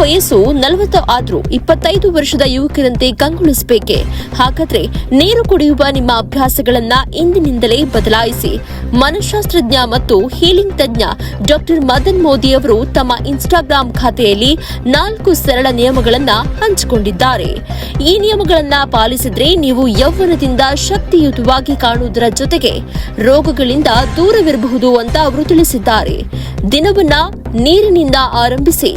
ವಯಸ್ಸು ನಲವತ್ತು ಆದ್ರೂ ಇಪ್ಪತ್ತೈದು ವರ್ಷದ ಯುವಕರಂತೆ ಕಂಗೊಳಿಸಬೇಕೆ? ಹಾಗಾದ್ರೆ ನೀರು ಕುಡಿಯುವ ನಿಮ್ಮ ಅಭ್ಯಾಸಗಳನ್ನ ಇಂದಿನಿಂದಲೇ ಬದಲಾಯಿಸಿ. ಮನಃಶಾಸ್ತ್ರಜ್ಞ ಮತ್ತು ಹೀಲಿಂಗ್ ತಜ್ಞ ಡಾಕ್ಟರ್ ಮದನ್ ಮೋದಿ ಅವರು ತಮ್ಮ ಇನ್ಸ್ಟಾಗ್ರಾಂ ಖಾತೆಯಲ್ಲಿ ನಾಲ್ಕು ಸರಳ ನಿಯಮಗಳನ್ನ ಹಂಚಿಕೊಂಡಿದ್ದಾರೆ. ಈ ನಿಯಮಗಳನ್ನ ಪಾಲಿಸಿದ್ರೆ ನೀವು ಯೌವನದಿಂದ ಶಕ್ತಿಯುತವಾಗಿ ಕಾಣುವುದರ ಜೊತೆಗೆ ರೋಗಗಳಿಂದ ದೂರವಿರಬಹುದು ಅಂತ ಅವರು ತಿಳಿಸಿದ್ದಾರೆ. ದಿನವನ್ನ ನೀರಿನಿಂದ ಆರಂಭಿಸಿ,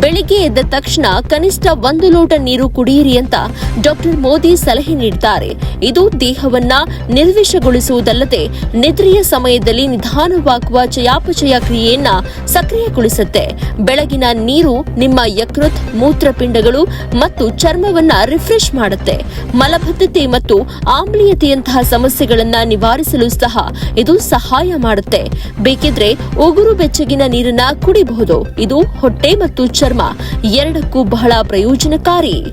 ಬೆಳಿಗ್ಗೆ ಎದ್ದ ತಕ್ಷಣ ಕನಿಷ್ಠ ಒಂದು ಲೋಟ ನೀರು ಕುಡಿಯಿರಿ ಅಂತ ಡಾಕ್ಟರ್ ಮೋದಿ ಸಲಹೆ ನೀಡಿದ್ದಾರೆ. ಇದು ದೇಹವನ್ನ ನಿರ್ವಿಷಗೊಳಿಸುವುದಲ್ಲದೆ ನಿದ್ರೆಯ ಸಮಯದಲ್ಲಿ ನಿಧಾನವಾಗುವ ಚಯಾಪಚಯ ಕ್ರಿಯೆಯನ್ನ ಸಕ್ರಿಯಗೊಳಿಸುತ್ತೆ. ಬೆಳಗಿನ ನೀರು ನಿಮ್ಮ ಯಕೃತ್, ಮೂತ್ರಪಿಂಡಗಳು ಮತ್ತು ಚರ್ಮವನ್ನ ರಿಫ್ರೆಶ್ ಮಾಡುತ್ತೆ. ಮಲಬದ್ಧತೆ ಮತ್ತು ಆಮ್ಲೀಯತೆಯಂತಹ ಸಮಸ್ಯೆಗಳನ್ನ ನಿವಾರಿಸಲು ಸಹ ಇದು ಸಹಾಯ ಮಾಡುತ್ತೆ. ಬೇಕಿದ್ರೆ ಉಗುರು ಬೆಚ್ಚಗಿನ ನೀರನ್ನ ಕುಡಿಬಹುದು. ಇದು ಹೊಟ್ಟೆ ಮತ್ತು ಚರ್ಮ ಎರಡಕ್ಕೂ ಬಹಳ ಪ್ರಯೋಜನಕಾರಿ.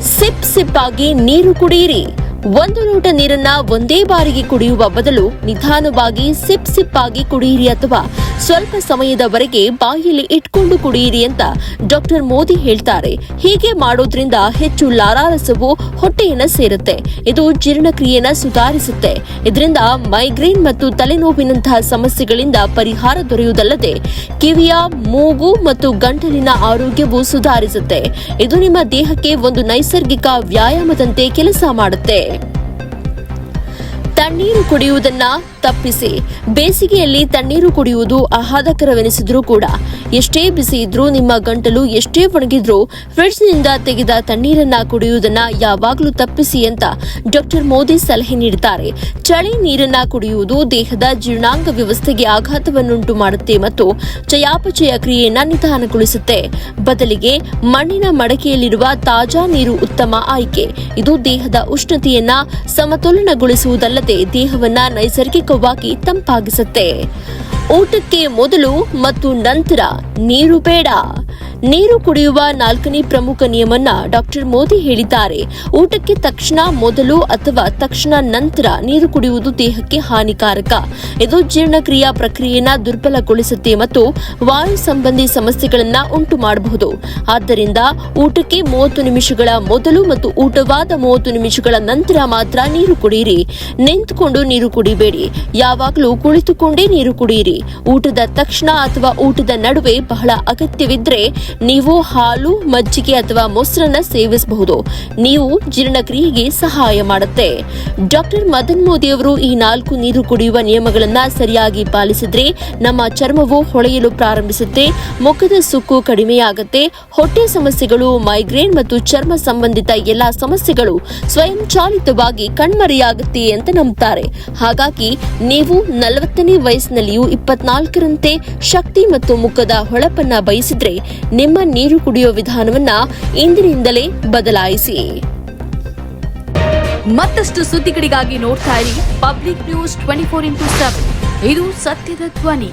ಸಿಪ್ ಸಿಪ್ ಆಗಿ ನೀರು ಕುಡಿಯಿರಿ. ಒಂದು ಲೋಟ ನೀರನ್ನ ಒಂದೇ ಬಾರಿಗೆ ಕುಡಿಯುವ ಬದಲು ನಿಧಾನವಾಗಿ ಸಿಪ್ ಸಿಪ್ ಆಗಿ ಕುಡಿಯಿರಿ ಅಥವಾ ಸ್ವಲ್ಪ ಸಮಯದವರೆಗೆ ಬಾಯಿಯಲ್ಲಿ ಇಟ್ಕೊಂಡು ಕುಡಿಯಿರಿ ಅಂತ ಡಾಕ್ಟರ್ ಮೋದಿ ಹೇಳ್ತಾರೆ. ಹೀಗೆ ಮಾಡೋದ್ರಿಂದ ಹೆಚ್ಚು ಲಾರಾರಸವು ಹೊಟ್ಟೆಯನ್ನ ಸೇರುತ್ತೆ. ಇದು ಜೀರ್ಣಕ್ರಿಯೆನ ಸುಧಾರಿಸುತ್ತೆ. ಇದರಿಂದ ಮೈಗ್ರೇನ್ ಮತ್ತು ತಲೆನೋವಿನಂತಹ ಸಮಸ್ಯೆಗಳಿಂದ ಪರಿಹಾರ ದೊರೆಯುವುದಲ್ಲದೆ ಕಿವಿಯ, ಮೂಗು ಮತ್ತು ಗಂಟಲಿನ ಆರೋಗ್ಯವು ಸುಧಾರಿಸುತ್ತೆ. ಇದು ನಿಮ್ಮ ದೇಹಕ್ಕೆ ಒಂದು ನೈಸರ್ಗಿಕ ವ್ಯಾಯಾಮದಂತೆ ಕೆಲಸ ಮಾಡುತ್ತೆ. ತಣ್ಣೀರು ಕುಡಿಯುವುದನ್ನ ತಪ್ಪಿಸಿ. ಬೇಸಿಗೆಯಲ್ಲಿ ತಣ್ಣೀರು ಕುಡಿಯುವುದು ಆಹ್ಲಾದಕರವೆನಿಸಿದ್ರೂ ಕೂಡ, ಎಷ್ಟೇ ಬಿಸಿ ಇದ್ರೂ ನಿಮ್ಮ ಗಂಟಲು ಎಷ್ಟೇ ಒಣಗಿದ್ರೂ ಫ್ರಿಡ್ಜ್ನಿಂದ ತೆಗೆದ ತಣ್ಣೀರನ್ನ ಕುಡಿಯುವುದನ್ನ ಯಾವಾಗಲೂ ತಪ್ಪಿಸಿ ಅಂತ ಡಾಕ್ಟರ್ ಮೋದಿ ಸಲಹೆ ನೀಡಿದ್ದಾರೆ. ಚಳಿ ನೀರನ್ನ ಕುಡಿಯುವುದು ದೇಹದ ಜೀರ್ಣಾಂಗ ವ್ಯವಸ್ಥೆಗೆ ಆಘಾತವನ್ನುಂಟು ಮಾಡುತ್ತೆ ಮತ್ತು ಚಯಾಪಚಯ ಕ್ರಿಯೆಯನ್ನ ನಿಧಾನಗೊಳಿಸುತ್ತೆ. ಬದಲಿಗೆ ಮಣ್ಣಿನ ಮಡಕೆಯಲ್ಲಿರುವ ತಾಜಾ ನೀರು ಉತ್ತಮ ಆಯ್ಕೆ. ಇದು ದೇಹದ ಉಷ್ಣತೆಯನ್ನ ಸಮತೋಲನಗೊಳಿಸುವುದಲ್ಲದೆ ದೇಹವನ್ನ ನೈಸರ್ಗಿಕವಾಗಿ ತಂಪಾಗಿಸುತ್ತೆ. ಊಟಕ್ಕೆ ಮೊದಲು ಮತ್ತು ನಂತರ ನೀರು ಬೇಡ. ನೀರು ಕುಡಿಯುವ ನಾಲ್ಕನೇ ಪ್ರಮುಖ ನಿಯಮನ್ನ ಡಾಕ್ಟರ್ ಮೋದಿ ಹೇಳಿದ್ದಾರೆ. ಊಟಕ್ಕೆ ತಕ್ಷಣ ಮೊದಲು ಅಥವಾ ತಕ್ಷಣ ನಂತರ ನೀರು ಕುಡಿಯುವುದು ದೇಹಕ್ಕೆ ಹಾನಿಕಾರಕ. ಇದು ಜೀರ್ಣಕ್ರಿಯಾ ಪ್ರಕ್ರಿಯೆಯನ್ನ ದುರ್ಬಲಗೊಳಿಸುತ್ತೆ ಮತ್ತು ವಾಯು ಸಂಬಂಧಿ ಸಮಸ್ಯೆಗಳನ್ನ ಉಂಟು ಮಾಡಬಹುದು ಆದ್ದರಿಂದ ಊಟಕ್ಕೆ ಮೂವತ್ತು ನಿಮಿಷಗಳ ಮೊದಲು ಮತ್ತು ಊಟವಾದ ಮೂವತ್ತು ನಿಮಿಷಗಳ ನಂತರ ಮಾತ್ರ ನೀರು ಕುಡಿಯಿರಿ ನಿಂತುಕೊಂಡು ನೀರು ಕುಡಿಬೇಡಿ. ಯಾವಾಗಲೂ ಕುಳಿತುಕೊಂಡೇ ನೀರು ಕುಡಿಯಿರಿ ಊಟದ ತಕ್ಷಣ ಅಥವಾ ಊಟದ ನಡುವೆ ಬಹಳ ಅಗತ್ಯವಿದ್ರೆ ನೀವು ಹಾಲು, ಮಜ್ಜಿಗೆ ಅಥವಾ ಮೊಸರನ್ನ ಸೇವಿಸಬಹುದು. ನೀವು ಜೀರ್ಣಕ್ರಿಯೆಗೆ ಸಹಾಯ ಮಾಡುತ್ತೆ. ಡಾಕ್ಟರ್ ಮದನ್ ಮೋದಿ ಅವರು ಈ ನಾಲ್ಕು ನೀರು ಕುಡಿಯುವ ನಿಯಮಗಳನ್ನ ಸರಿಯಾಗಿ ಪಾಲಿಸಿದ್ರೆ ನಮ್ಮ ಚರ್ಮವು ಹೊಳೆಯಲು ಪ್ರಾರಂಭಿಸುತ್ತೆ, ಮುಖದ ಸುಕ್ಕು ಕಡಿಮೆಯಾಗುತ್ತೆ, ಹೊಟ್ಟೆ ಸಮಸ್ಯೆಗಳು, ಮೈಗ್ರೇನ್ ಮತ್ತು ಚರ್ಮ ಸಂಬಂಧಿತ ಎಲ್ಲಾ ಸಮಸ್ಯೆಗಳು ಸ್ವಯಂಚಾಲಿತವಾಗಿ ಕಣ್ಮರೆಯಾಗುತ್ತೆ ಅಂತ ನಂಬುತ್ತಾರೆ ಹಾಗಾಗಿ ನೀವು ನಲವತ್ತನೇ ವಯಸ್ಸಿನಲ್ಲಿಯೂ ಇಪ್ಪತ್ನಾಲ್ಕರಂತೆ ಶಕ್ತಿ ಮತ್ತು ಮುಖದ ಹೊಳಪನ್ನ ಬಯಸಿದ್ರೆ ನಿಮ್ಮ ನೀರು ಕುಡಿಯುವ ವಿಧಾನವನ್ನ ಇಂದಿನಿಂದಲೇ ಬದಲಾಯಿಸಿ. ಮತ್ತಷ್ಟು ಸುದ್ದಿಗಳಿಗಾಗಿ ನೋಡ್ತಾ ಇರಿ public news twenty four into seven ಇದು ಸತ್ಯದ ಧ್ವನಿ.